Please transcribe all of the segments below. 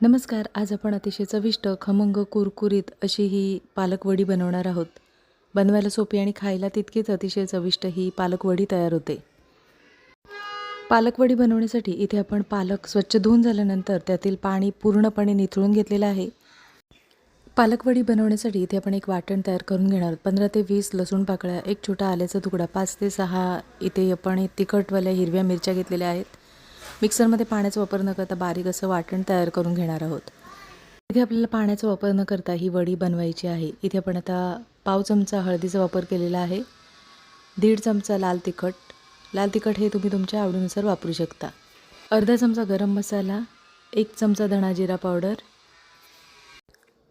नमस्कार आज आपण अतिशय चविष्ट खमंग कुरकुरीत अशी ही पालकवडी बनवणार आहोत. बनवायला सोपी आणि खायला तितकीच अतिशय चविष्ट ही पालकवडी तयार होते. पालकवडी बनवण्यासाठी इथे आपण पालक स्वच्छ धुवून झाल्यानंतर त्यातील पाणी पूर्णपणे निथळून घेतलेलं आहे. पालकवडी बनवण्यासाठी इथे आपण एक वाटण तयार करून घेणार आहोत. पंधरा ते वीस लसूण पाकळ्या एक छोटा आल्याचा तुकडा पाच ते सहा इथे आपण तिखटवाल्या हिरव्या मिरच्या घेतलेल्या आहेत. मिक्सरमध्ये पाण्याचा वापर न करता बारीक असं वाटण तयार करून घेणार आहोत. इथे आपल्याला पाण्याचा वापर न करता ही वडी बनवायची आहे. इथे आपण आता पाव चमचा हळदीचा वापर केलेला आहे. दीड चमचा लाल तिखट. लाल तिखट हे तुम्ही तुमच्या आवडीनुसार वापरू शकता. अर्धा चमचा गरम मसाला. एक चमचा धणा जिरा पावडर.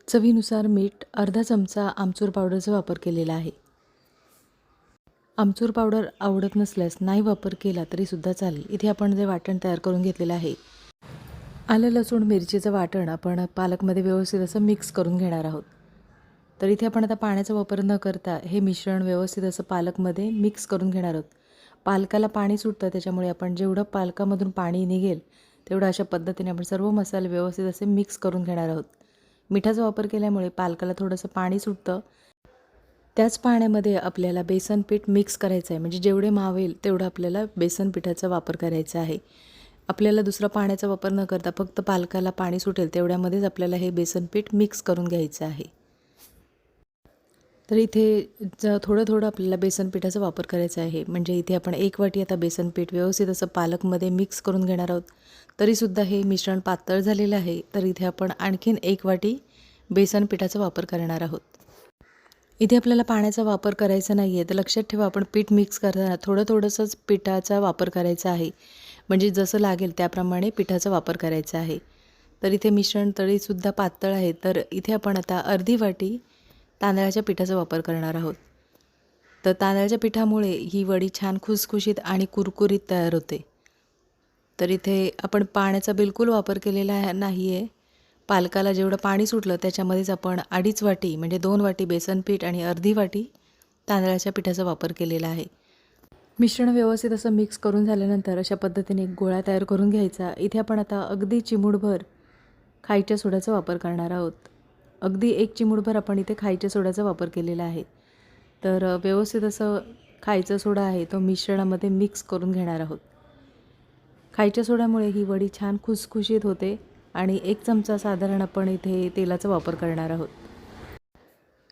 चवीनुसार मीठ. अर्धा चमचा आमचूर पावडरचा वापर केलेला आहे. आमचूर पावडर आवडत नसल्यास नाही वापर केला तरीसुद्धा चालेल. इथे आपण जे वाटण तयार करून घेतलेलं आहे. आलं लसूण मिरचीचं वाटण आपण पालकमध्ये व्यवस्थित असं मिक्स करून घेणार आहोत. तर इथे आपण आता पाण्याचा वापर न करता हे मिश्रण व्यवस्थित असं पालकमध्ये मिक्स करून घेणार आहोत. पालकाला पाणी सुटतं त्याच्यामुळे आपण जेवढं पालकामधून पाणी निघेल तेवढं अशा पद्धतीने आपण सर्व मसाले व्यवस्थित असे मिक्स करून घेणार आहोत. मिठाचा वापर केल्यामुळे पालकाला थोडंसं पाणी सुटतं. त्याच पाण्यामध्ये आपल्याला बेसन पीठ मिक्स करायचं आहे. म्हणजे जेवढे मावेल तेवढं आपल्याला बेसन पिठाचा वापर करायचा आहे. आपल्याला दुसरा पाण्याचा वापर न करता फक्त पालकाला पाणी सुटेल तेवढ्यामध्येच आपल्याला हे बेसन पीठ मिक्स करून घ्यायचं आहे. तर इथे ज थोडं थोडं आपल्याला बेसन पिठाचा वापर करायचा आहे. म्हणजे इथे आपण एक वाटी आता बेसन पीठ व्यवस्थित असं पालकमध्ये मिक्स करून घेणार आहोत. तरीसुद्धा हे मिश्रण पातळ झालेलं आहे. तर इथे आपण आणखीन एक वाटी बेसन पिठाचा वापर करणार आहोत. इथे आपल्याला पाण्याचा वापर करायचा नाही आहे तर लक्षात ठेवा आपण पीठ मिक्स करताना थोडं थोडंसंच पिठाचा वापर करायचा आहे. म्हणजे जसं लागेल त्याप्रमाणे पिठाचा वापर करायचा आहे. तर इथे मिश्रण तळीसुद्धा पातळ आहे. तर इथे आपण आता अर्धी वाटी तांदळाच्या पिठाचा वापर करणार आहोत. तर तांदळाच्या पिठामुळे ही वडी छान खुसखुशीत आणि कुरकुरीत तयार होते. तर इथे आपण पाण्याचा बिलकुल वापर केलेला नाही आहे पालकाला जेवढं पाणी सुटलं त्याच्यामध्येच आपण अडीच वाटी म्हणजे दोन वाटी बेसन पीठ आणि अर्धी वाटी तांदळाच्या पिठाचा वापर केलेला आहे. मिश्रण व्यवस्थित असं मिक्स करून झाल्यानंतर अशा पद्धतीने एक गोळा तयार करून घ्यायचा. इथे आपण आता अगदी चिमूडभर खायच्या सोड्याचा वापर करणार आहोत. अगदी एक चिमूडभर आपण इथे खायच्या सोड्याचा वापर केलेला आहे. तर व्यवस्थित असं खायचा सोडा आहे तो मिश्रणामध्ये मिक्स करून घेणार आहोत. खायच्या सोड्यामुळे ही वडी छान खुसखुशीत होते. आणि एक चमचा साधारण आपण इथे तेलाचा वापर करणार आहोत.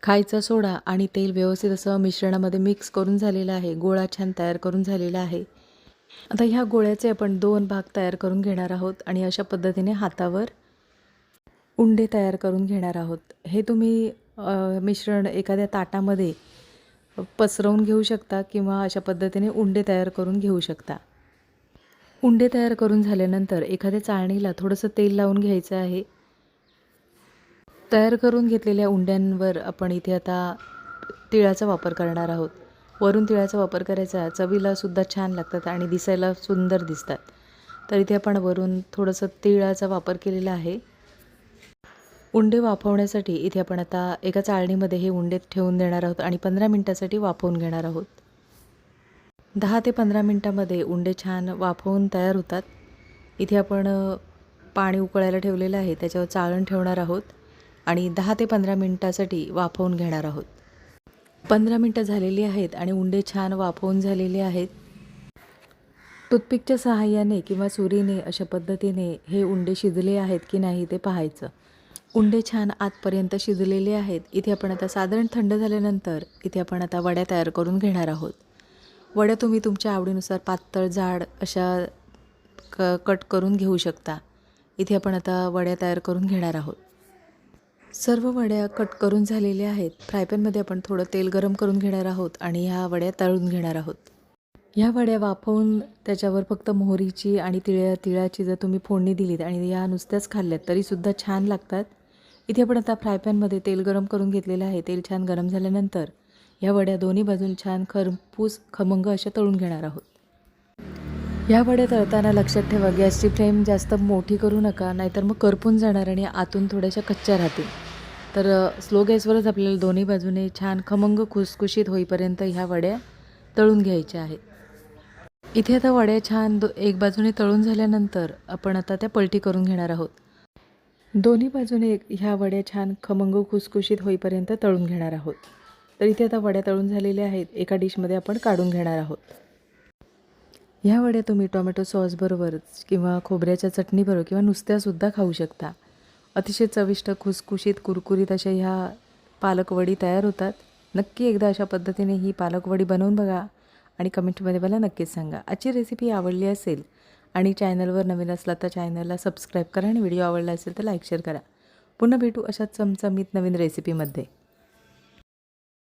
खायचा सोडा आणि तेल व्यवस्थित असं मिश्रणामध्ये मिक्स करून झालेलं आहे. गोळा छान तयार करून झालेला आहे. आता ह्या गोळ्याचे आपण दोन भाग तयार करून घेणार आहोत आणि अशा पद्धतीने हातावर उंडे तयार करून घेणार आहोत. हे तुम्ही मिश्रण एखाद्या ताटामध्ये पसरवून घेऊ शकता किंवा अशा पद्धतीने उंडे तयार करून घेऊ शकता. उंडे तयार करून झाल्यानंतर एखाद्या चाळणीला थोडंसं तेल लावून घ्यायचं आहे. तयार करून घेतलेल्या उंड्यांवर आपण इथे आता तिळाचा वापर करणार आहोत. वरून तिळाचा वापर करायचा चवीला सुद्धा छान लागतात आणि दिसायला सुंदर दिसतात. तर इथे आपण वरून थोडंसं तिळाचा वापर केलेला आहे. उंडे वाफवण्यासाठी इथे आपण आता एका चाळणीमध्ये हे उंडे ठेवून देणार आहोत आणि पंधरा मिनटासाठी वाफवून घेणार आहोत. दहा ते पंधरा मिनटामध्ये उंडे छान वाफवून तयार होतात. इथे आपण पाणी उकळायला ठेवलेलं आहे. त्याच्यावर चाळण ठेवणार आहोत आणि दहा ते पंधरा मिनटासाठी वाफवून घेणार आहोत. पंधरा मिनटं झालेली आहेत आणि उंडे छान वाफवून झालेले आहेत. टूथपिकच्या सहाय्याने किंवा सुरीने अशा पद्धतीने हे उंडे शिजले आहेत की नाही ते पाहायचं. उंडे छान आतपर्यंत शिजलेले आहेत. इथे आपण आता साधारण थंड झाल्यानंतर इथे आपण आता वड्या तयार करून घेणार आहोत. वड्या तुम्ही तुमच्या आवडीनुसार पातळ जाड अशा क कट करून घेऊ शकता. इथे आपण आता वड्या तयार करून घेणार आहोत. सर्व वड्या कट करून झालेल्या आहेत. फ्रायपॅनमध्ये आपण थोडं तेल गरम करून घेणार आहोत आणि ह्या वड्या तळून घेणार आहोत. ह्या वड्या वाफवून त्याच्यावर फक्त मोहरीची आणि तिळ्या तिळाची जर तुम्ही फोडणी दिलीत आणि या नुसत्याच खाल्ल्यात तरीसुद्धा छान लागतात. इथे आपण आता फ्रायपॅनमध्ये तेल गरम करून घेतलेलं आहे. तेल छान गरम झाल्यानंतर ह्या वड्या दोन्ही बाजून छान खरपूस खमंग अशा तळून घेणार आहोत. ह्या वड्या तळताना लक्षात ठेवा गॅसची फ्लेम जास्त मोठी करू नका नाहीतर मग करपून जाणार आणि आतून थोड्याशा कच्च्या राहतील. तर स्लो गॅसवरच आपल्याला दोन्ही बाजूने छान खमंग खुसखुशीत होईपर्यंत ह्या वड्या तळून घ्यायच्या आहेत. इथे आता वड्या छान दो एक बाजूने तळून झाल्यानंतर आपण आता त्या पलटी करून घेणार आहोत. दोन्ही बाजूने ह्या वड्या छान खमंग खुसखुशीत होईपर्यंत तळून घेणार आहोत. तर इथे आता वड्या तळून झालेल्या आहेत. एका डिशमध्ये आपण काढून घेणार आहोत. ह्या वड्या तुम्ही टोमॅटो सॉसबरोबर किंवा खोबऱ्याच्या चटणीबरोबर किंवा नुसत्यासुद्धा खाऊ शकता. अतिशय चविष्ट खुसखुशीत कुरकुरीत अशा ह्या पालकवडी तयार होतात. नक्की एकदा अशा पद्धतीने ही पालकवडी बनवून बघा आणि कमेंटमध्ये मला नक्कीच सांगा. आजची रेसिपी आवडली असेल आणि चॅनलवर नवीन असला तर चॅनलला सबस्क्राईब करा आणि व्हिडिओ आवडला असेल तर लाईक शेअर करा. पुन्हा भेटू अशा चमचमीत नवीन रेसिपीमध्ये